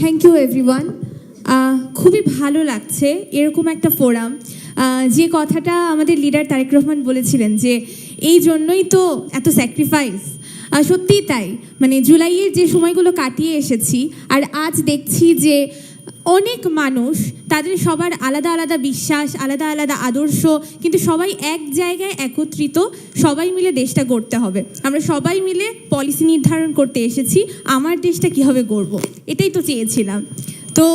Thank you everyone খুবই ভালো লাগছে এরকম একটা ফোরাম যে কথাটা আমাদের লিডার তারেক রহমান বলেছিলেন যে, এই জন্যই তো এত স্যাক্রিফাইস সত্যিই তাই। মানে জুলাইয়ের যে সময়গুলো কাটিয়ে এসেছি, আর আজ দেখছি যে অনেক মানুষ, তাদের সবার আলাদা আলাদা বিশ্বাস, আলাদা আলাদা আদর্শ, কিন্তু সবাই এক জায়গায় একত্রিত, সবাই মিলে দেশটা গড়তে হবে। আমরা সবাই মিলে পলিসি নির্ধারণ করতে এসেছি, আমার দেশটা কীভাবে গড়ব? এটাই তো চেয়েছিলাম। তো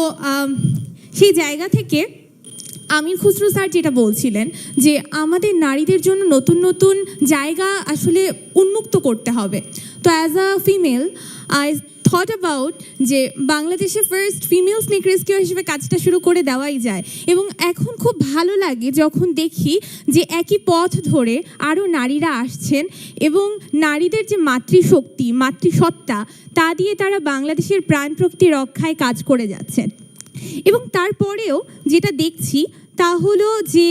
সেই জায়গা থেকে আমির খুসরু স্যার যেটা বলছিলেন যে, আমাদের নারীদের জন্য নতুন নতুন জায়গা আসলে উন্মুক্ত করতে হবে। তো as a female thought about যে বাংলাদেশে ফার্স্ট ফিমেল স্নেক রেস্কিউ হিসেবে কাজটা শুরু করে দেওয়াই যায়। এবং এখন খুব ভালো লাগে যখন দেখি যে একই পথ ধরে আরও নারীরা আসছেন এবং নারীদের যে মাতৃশক্তি মাতৃসত্তা তা দিয়ে তারা বাংলাদেশের প্রাণ প্রকৃতি রক্ষায় কাজ করে যাচ্ছেন। এবং তারপরেও যেটা দেখছি তা হলো যে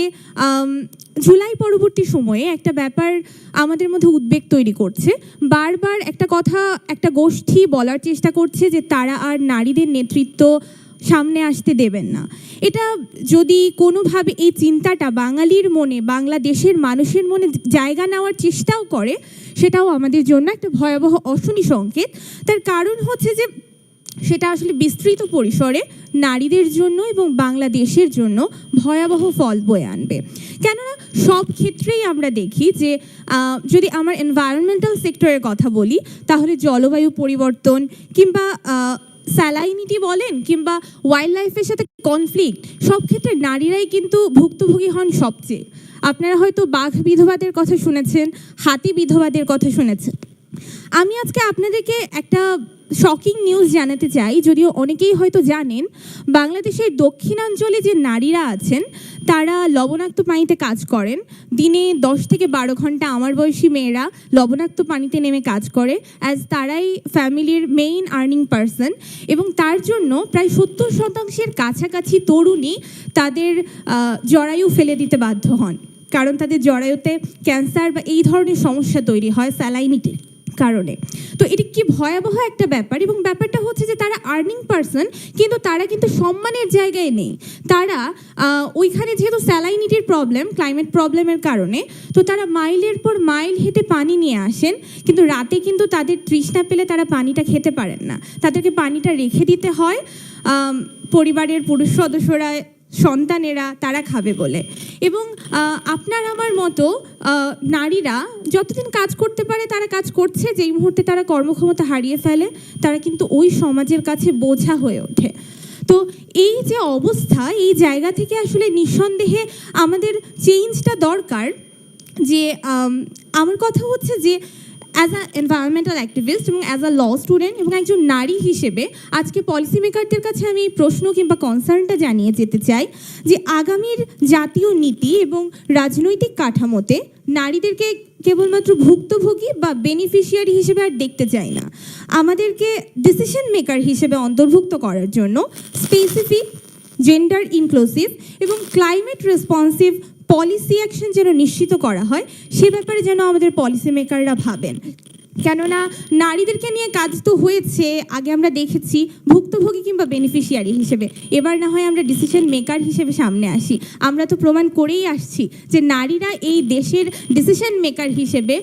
জুলাই পরবর্তী সময়ে একটা ব্যাপার আমাদের মধ্যে উদ্বেগ তৈরি করছে। বারবার একটা কথা, একটা গোষ্ঠী বলার চেষ্টা করছে যে তারা আর নারীদের নেতৃত্ব সামনে আসতে দেবেন না। এটা যদি কোনোভাবে এই চিন্তাটা বাঙালির মনে, বাংলাদেশের মানুষের মনে জায়গা নেওয়ার চেষ্টাও করে, সেটাও আমাদের জন্য একটা ভয়াবহ অশনি সংকেত। তার কারণ হচ্ছে যে সেটা আসলে বিস্তৃত পরিসরে নারীদের জন্য এবং বাংলাদেশের জন্য ভয়াবহ ফল বয়ে আনবে। কেননা সব ক্ষেত্রেই আমরা দেখি যে যদি আমার এনভায়রনমেন্টাল সেক্টরের কথা বলি, তাহলে জলবায়ু পরিবর্তন কিংবা স্যালাইনিটি বলেন কিংবা ওয়াইল্ড লাইফের সাথে কনফ্লিক্ট সব ক্ষেত্রে নারীরাই কিন্তু ভুক্তভোগী হন সবচেয়ে। আপনারা হয়তো বাঘ বিধবাদের কথা শুনেছেন, হাতি বিধবাদের কথা শুনেছেন। আমি আজকে আপনাদেরকে একটা শকিং নিউজ জানাতে চাই, যদিও অনেকেই হয়তো জানেন, বাংলাদেশের দক্ষিণাঞ্চলে যে নারীরা আছেন, তারা লবণাক্ত পানিতে কাজ করেন। দিনে দশ থেকে বারো ঘণ্টা আমার বয়সী মেয়েরা লবণাক্ত পানিতে নেমে কাজ করে অ্যাজ তারাই ফ্যামিলির মেইন আর্নিং পারসন এবং তার জন্য প্রায় সত্তর শতাংশের কাছাকাছি তরুণী তাদের জরায়ু ফেলে দিতে বাধ্য হন। কারণ তাদের জরায়ুতে ক্যান্সার বা এই ধরনের সমস্যা তৈরি হয় স্যালাইনিটির কারণে। তো এটি কি ভয়াবহ একটা ব্যাপার? এবং ব্যাপারটা হচ্ছে যে তারা আর্নিং পারসন কিন্তু তারা কিন্তু সম্মানের জায়গায় নেই। তারা ওইখানে যেহেতু স্যালাইনিটির প্রবলেম ক্লাইমেট প্রবলেমের কারণে, তো তারা মাইলের পর মাইল হেঁটে পানি নিয়ে আসেন, কিন্তু রাতে কিন্তু তাদের তৃষ্ণা পেলে তারা পানিটা খেতে পারেন না। তাদেরকে পানিটা রেখে দিতে হয় পরিবারের পুরুষ সদস্যরা, সন্তানেরা, তারা খাবে বলে। এবং আপনার আমার মতো নারীরা যতদিন কাজ করতে পারে তারা কাজ করছে, যেই মুহূর্তে তারা কর্মক্ষমতা হারিয়ে ফেলে, তারা কিন্তু ওই সমাজের কাছে বোঝা হয়ে ওঠে। তো এই যে অবস্থা, এই জায়গা থেকে আসলে নিঃসন্দেহে আমাদের চেঞ্জটা দরকার যে আমার কথা হচ্ছে যে অ্যাজ আ এনভায়রনমেন্টাল অ্যাক্টিভিস্ট এবং অ্যাজ আ ল স্টুডেন্ট এবং একজন নারী হিসেবে আজকে পলিসি মেকারদের কাছে আমি প্রশ্ন কিংবা কনসার্নটা জানিয়ে যেতে চাই যে আগামীর জাতীয় নীতি এবং রাজনৈতিক কাঠামোতে নারীদেরকে কেবলমাত্র ভুক্তভোগী বা বেনিফিশিয়ারি হিসেবে আর দেখতে চাই না। আমাদেরকে ডিসিশন মেকার হিসেবে অন্তর্ভুক্ত করার জন্য স্পেসিফিক জেন্ডার ইনক্লুসিভ এবং ক্লাইমেট রেসপন্সিভ পলিসি অ্যাকশন যেন নিশ্চিত করা হয়, সে ব্যাপারে যেন আমাদের পলিসি মেকাররা ভাবেন। কেননা নারীদেরকে নিয়ে কাজ তো হয়েছে, আগে আমরা দেখেছি ভুক্তভোগী কিংবা বেনিফিশিয়ারি হিসেবে। এবার না হয় আমরা ডিসিশন মেকার হিসেবে সামনে আসি। আমরা তো প্রমাণ করেই আসছি যে নারীরা এই দেশের ডিসিশন মেকার হিসেবে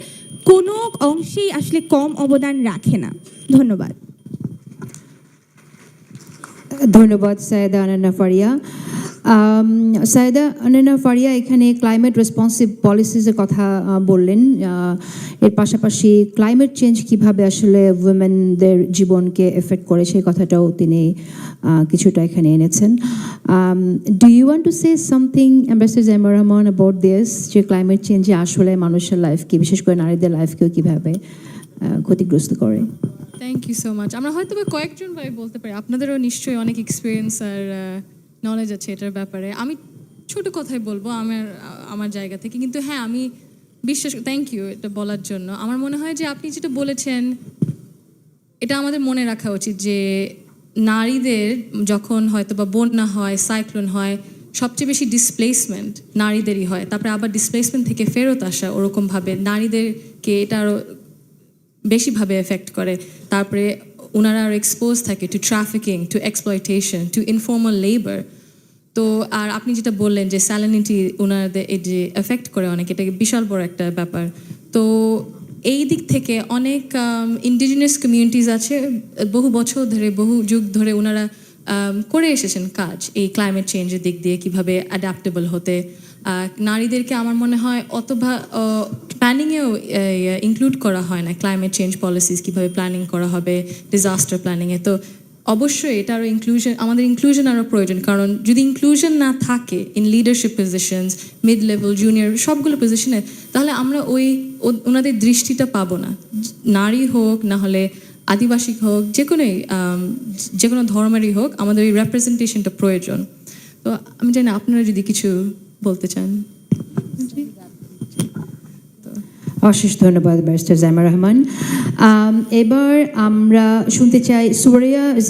কোনো অংশেই আসলে কম অবদান রাখে না। ধন্যবাদ। ধন্যবাদ, সায়দা আনান্না ফারিয়া। সায়দা আনান্না ফারিয়া, এখানে ক্লাইমেট রেসপন্সিভ পলিসিসের কথা বললেন। এর পাশাপাশি ক্লাইমেট চেঞ্জ কীভাবে আসলে উইমেনদের জীবনকে এফেক্ট করে, সেই কথাটাও তিনি কিছুটা এখানে এনেছেন। Do you want to say something ambassador Zaimur Rahman about this যে ক্লাইমেট চেঞ্জে আসলে মানুষের লাইফকে বিশেষ করে নারীদের লাইফকেও কীভাবে ক্ষতিগ্রস্ত করে? থ্যাংক ইউ সো মাচ আমরা হয়তো কয়েকজন ভাই বলতে পারি, আপনাদেরও নিশ্চয়ই অনেক এক্সপিরিয়েন্স আর নলেজ আছে এটার ব্যাপারে। আমি ছোট কথাই বলব আমার আমার জায়গা থেকে। কিন্তু হ্যাঁ আমি বিশ্বাস থ্যাংক ইউ এটা বলার জন্য। আমার মনে হয় যে আপনি যেটা বলেছেন, এটা আমাদের মনে রাখা উচিত যে নারীদের যখন হয়তো বা বন্যা হয় সাইক্লোন হয়, সবচেয়ে বেশি ডিসপ্লেসমেন্ট নারীদেরই হয়। তারপরে আবার ডিসপ্লেসমেন্ট থেকে ফেরত আসা ওরকমভাবে নারীদেরকে এটা আরও বেশিভাবে এফেক্ট করে। তারপরে ওনারা আর এক্সপোজ থাকে to trafficking to exploitation to informal labour তো আর আপনি যেটা বললেন যে স্যালানিটি ওনাদের এই যে এফেক্ট করে অনেক, এটা বিশাল বড় একটা ব্যাপার। তো এই দিক থেকে অনেক ইন্ডিজিনাস কমিউনিটিজ আছে, বহু বছর ধরে, বহু যুগ ধরে ওনারা করে এসেছেন কাজ এই ক্লাইমেট চেঞ্জের দিক দিয়ে কীভাবে অ্যাডাপ্টেবল হতে। নারীদেরকে আমার মনে হয় অত প্ল্যানিংয়েও ইনক্লুড করা হয় না ক্লাইমেট চেঞ্জ পলিসিস কীভাবে প্ল্যানিং করা হবে ডিজাস্টার প্ল্যানিংয়ে তো অবশ্যই এটা আরও ইনক্লুশন আমাদের ইনক্লুশন আরও প্রয়োজন। কারণ যদি ইনক্লুশন না থাকে in leadership positions mid level junior সবগুলো পজিশনে তাহলে আমরা ওই ওনাদের দৃষ্টিটা পাবো না। নারী হোক, না হলে আদিবাসী হোক, যে কোনোই যে কোনো ধর্মেরই হোক, আমাদের ওই রেপ্রেজেন্টেশনটা প্রয়োজন। তো আমি জানি আপনারা যদি কিছু বলতে চান। অশেষ ধন্যবাদ ব্যারিস্টার জাইমা রহমান এবার আমরা শুনতে চাই সুরিয়া ইজ